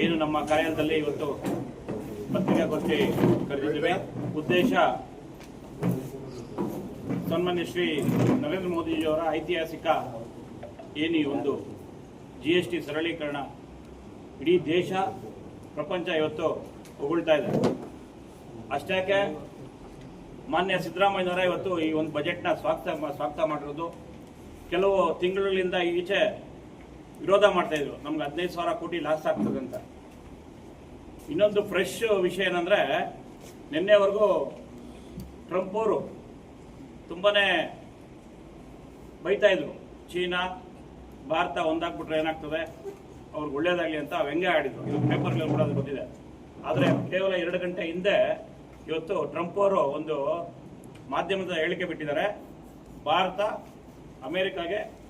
ಏನು ನಮ್ಮ ಕಾರ್ಯಾಲಯದಲ್ಲಿ ಇವತ್ತು ಪತ್ರಿಕಾಗೋಷ್ಠಿ ಕರೆದಿದ್ದೇವೆ. ಉದ್ದೇಶ ಸನ್ಮಾನ್ಯ ಶ್ರೀ ನರೇಂದ್ರ ಮೋದಿಜಿಯವರ ಐತಿಹಾಸಿಕ ಏನು ಈ ಒಂದು ಜಿ ಎಸ್ ಟಿ ಸರಳೀಕರಣ ಇಡೀ ದೇಶ, ಪ್ರಪಂಚ ಇವತ್ತು ಹೊಗಳ್ತಾ ಇದೆ. ಅಷ್ಟಕ್ಕೆ ಮಾನ್ಯ ಸಿದ್ದರಾಮಯ್ಯನವರ ಇವತ್ತು ಈ ಒಂದು ಬಜೆಟ್ನ ಸ್ವಾಗತ ಸ್ವಾಗತ ಮಾಡಿರೋದು. ಕೆಲವು ತಿಂಗಳಿಂದ ಈಚೆ ವಿರೋಧ ಮಾಡ್ತಾ ಇದ್ರು. ನಮ್ಗೆ ಹದಿನೈದು ಸಾವಿರ ಕೋಟಿ ಲಾಸ್ ಆಗ್ತದೆ ಅಂತ. ಇನ್ನೊಂದು ಫ್ರೆಶ್ ವಿಷಯ ಏನಂದ್ರೆ, ನಿನ್ನೆವರೆಗೂ ಟ್ರಂಪ್ ಅವರು ತುಂಬಾನೇ ಬೈತಾ ಇದ್ರು. ಚೀನಾ, ಭಾರತ ಒಂದಾಗ್ಬಿಟ್ರೆ ಏನಾಗ್ತದೆ? ಅವ್ರಿಗೆ ಒಳ್ಳೇದಾಗ್ಲಿ ಅಂತ ವ್ಯಂಗ್ಯ ಆಡಿದ್ರು? ಇದು ಪೇಪರ್ಗಳು ಕೂಡ ಅದು ಗೊತ್ತಿದೆ ಆದರೆ ಕೇವಲ ಎರಡು ಗಂಟೆ ಹಿಂದೆ ಇವತ್ತು ಟ್ರಂಪ್ ಅವರು ಒಂದು ಮಾಧ್ಯಮದ ಹೇಳಿಕೆ ಬಿಟ್ಟಿದ್ದಾರೆ. ಭಾರತ ಅಮೆರಿಕಾಗೆ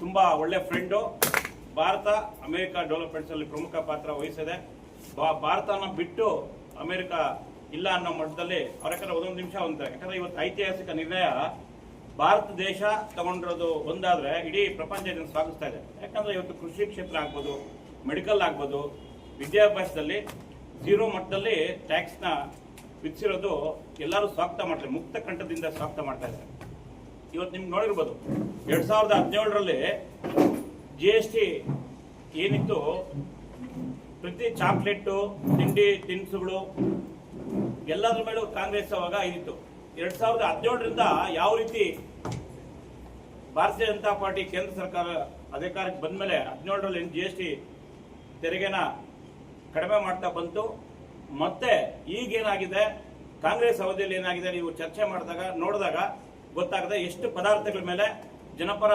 ತುಂಬಾ ಒಳ್ಳೆ ಫ್ರೆಂಡು ಭಾರತ, ಅಮೆರಿಕ ಡೆವಲಪ್ಮೆಂಟ್ಸ್ ಅಲ್ಲಿ ಪ್ರಮುಖ ಪಾತ್ರ ವಹಿಸಿದೆ. ಭಾರತನ ಬಿಟ್ಟು ಅಮೆರಿಕ ಇಲ್ಲ ಅನ್ನೋ ಮಟ್ಟದಲ್ಲಿ ಅವ್ರ ಯಾಕಂದ್ರೆ ಒಂದೊಂದು ನಿಮಿಷ ಅಂತ ಯಾಕಂದ್ರೆ ಇವತ್ತು ಐತಿಹಾಸಿಕ ನಿರ್ಣಯ ಭಾರತ ದೇಶ ತಗೊಂಡಿರೋದು ಒಂದಾದ್ರೆ ಇಡೀ ಪ್ರಪಂಚ ಇದನ್ನು ಸ್ವಾಗತಿಸ್ತಾ ಇದೆ. ಯಾಕಂದ್ರೆ ಇವತ್ತು ಕೃಷಿ ಕ್ಷೇತ್ರ ಆಗ್ಬೋದು ಮೆಡಿಕಲ್ ಆಗ್ಬೋದು, ವಿದ್ಯಾಭ್ಯಾಸದಲ್ಲಿ ಝೀರೋ ಮಟ್ಟದಲ್ಲಿ ಟ್ಯಾಕ್ಸ್ನ ವಿಧಿಸಿರೋದು ಎಲ್ಲರೂ ಸ್ವಾಗತ ಮಾಡ್ತಾರೆ. ಮುಕ್ತ ಕಂಠದಿಂದ ಸ್ವಾಗತ ಮಾಡ್ತಾ ಇದ್ದಾರೆ. ಇವತ್ತು ನಿಮ್ಗೆ ನೋಡಿರ್ಬೋದು. ಎರಡ್ ಸಾವಿರದ ಹದಿನೇಳರಲ್ಲಿ ಜಿ ಎಸ್ ಟಿ ಏನಿತ್ತು? ಪ್ರತಿ ಚಾಕ್ಲೇಟು, ತಿಂಡಿ, ತಿನಿಸುಗಳು ಎಲ್ಲದ್ರ ಮೇಲೂ ಕಾಂಗ್ರೆಸ್ ಅವಾಗ ಇದಿತ್ತು. ಎರಡ್ ಸಾವಿರದ ಹದಿನೇಳರಿಂದ ಯಾವ ರೀತಿ ಭಾರತೀಯ ಜನತಾ ಪಾರ್ಟಿ ಕೇಂದ್ರ ಸರ್ಕಾರ ಅಧಿಕಾರಕ್ಕೆ ಬಂದ್ಮೇಲೆ ಹದಿನೇಳರಲ್ಲಿ ಜಿ ಎಸ್ ಟಿ ತೆರಿಗೆನ ಕಡಿಮೆ ಮಾಡ್ತಾ ಬಂತು. ಮತ್ತೆ ಈಗೇನಾಗಿದೆ? ಕಾಂಗ್ರೆಸ್ ಅವಧಿಯಲ್ಲಿ ಏನಾಗಿದೆ? ನೀವು ಚರ್ಚೆ ಮಾಡಿದಾಗ, ನೋಡಿದಾಗ ಗೊತ್ತಾಗದೆ ಎಷ್ಟು ಪದಾರ್ಥಗಳ ಮೇಲೆ ಜನಪರ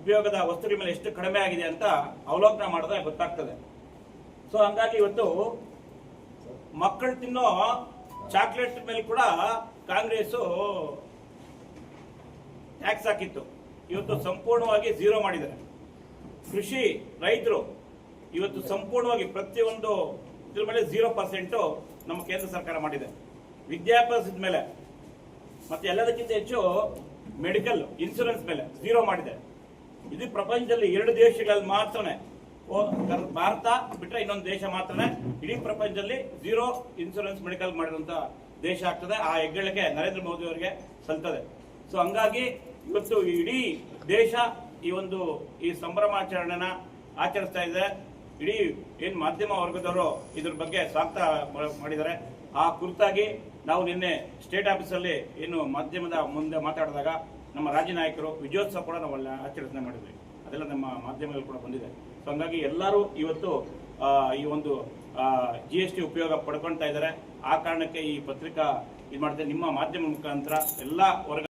ಉಪಯೋಗದ ವಸ್ತುಗಳ ಮೇಲೆ ಎಷ್ಟು ಕಡಿಮೆ ಆಗಿದೆ ಅಂತ ಅವಲೋಕನ ಮಾಡಿದ್ರೆ ಗೊತ್ತಾಗ್ತದೆ. ಸೊ ಹಂಗಾಗಿ ಇವತ್ತು ಮಕ್ಕಳು ತಿನ್ನೋ ಚಾಕ್ಲೇಟ್ ಮೇಲೆ ಕೂಡ ಕಾಂಗ್ರೆಸ್ ಟ್ಯಾಕ್ಸ್ ಹಾಕಿತ್ತು. ಇವತ್ತು ಸಂಪೂರ್ಣವಾಗಿ ಝೀರೋ ಮಾಡಿದ್ದಾರೆ ಕೃಷಿ ರೈತರು ಇವತ್ತು ಸಂಪೂರ್ಣವಾಗಿ ಪ್ರತಿಯೊಂದು ಇದ್ರ ಮೇಲೆ ಝೀರೋ ಪರ್ಸೆಂಟು ನಮ್ಮ ಕೇಂದ್ರ ಸರ್ಕಾರ ಮಾಡಿದೆ. ವಿದ್ಯಾಭ್ಯಾಸದ ಮೇಲೆ ಮತ್ತೆ ಎಲ್ಲದಕ್ಕಿಂತ ಹೆಚ್ಚು ಮೆಡಿಕಲ್ ಇನ್ಶೂರೆನ್ಸ್ ಮೇಲೆ ಝೀರೋ ಮಾಡಿದೆ. ಇದು ಪ್ರಪಂಚದಲ್ಲಿ ಎರಡು ದೇಶಗಳಲ್ಲಿ ಮಾತ್ರನೇ. ಭಾರತ ಬಿಟ್ಟರೆ ಇನ್ನೊಂದು ದೇಶ ಮಾತ್ರನೇ. ಇಡೀ ಪ್ರಪಂಚದಲ್ಲಿ ಝೀರೋ ಇನ್ಶೂರೆನ್ಸ್ ಮೆಡಿಕಲ್ ಮಾಡಿದಂತ ದೇಶ ಆಗ್ತದೆ. ಆ ಹೆಗ್ಗಳಿಕೆ ನರೇಂದ್ರ ಮೋದಿ ಅವರಿಗೆ ಸಲ್ತದೆ. ಸೊ ಹಂಗಾಗಿ ಇವತ್ತು ಇಡೀ ದೇಶ ಈ ಒಂದು, ಈ ಸಂಭ್ರಮಾಚರಣೆನ ಆಚರಿಸ್ತಾ ಇದೆ. ಇಡೀ ಏನ್ ಮಾಧ್ಯಮ ವರ್ಗದವರು ಇದ್ರ ಬಗ್ಗೆ ಸ್ವಾಗತ ಮಾಡಿದ್ದಾರೆ. ಆ ಕುರಿತಾಗಿ ನಾವು ನಿನ್ನೆ ಸ್ಟೇಟ್ ಆಫೀಸಲ್ಲಿ ಏನು ಮಾಧ್ಯಮದ ಮುಂದೆ ಮಾತಾಡಿದಾಗ ನಮ್ಮ ರಾಜ್ಯ ನಾಯಕರು ವಿಜಯೋತ್ಸವ ಕೂಡ ನಾವು ಆಚರಣೆ ಮಾಡಿದ್ವಿ. ಅದೆಲ್ಲ ನಮ್ಮ ಮಾಧ್ಯಮಗಳು ಕೂಡ ಬಂದಿದೆ. ಸೊ ಹಂಗಾಗಿ ಎಲ್ಲರೂ ಇವತ್ತು ಈ ಒಂದು ಜಿ ಎಸ್ ಟಿ ಉಪಯೋಗ ಪಡ್ಕೊಳ್ತಾ ಇದ್ದಾರೆ. ಆ ಕಾರಣಕ್ಕೆ ಈ ಪತ್ರಿಕಾ ಇದು ಮಾಡಿದೆ ನಿಮ್ಮ ಮಾಧ್ಯಮ ಮುಖಾಂತರ ಎಲ್ಲ ವರ್ಗ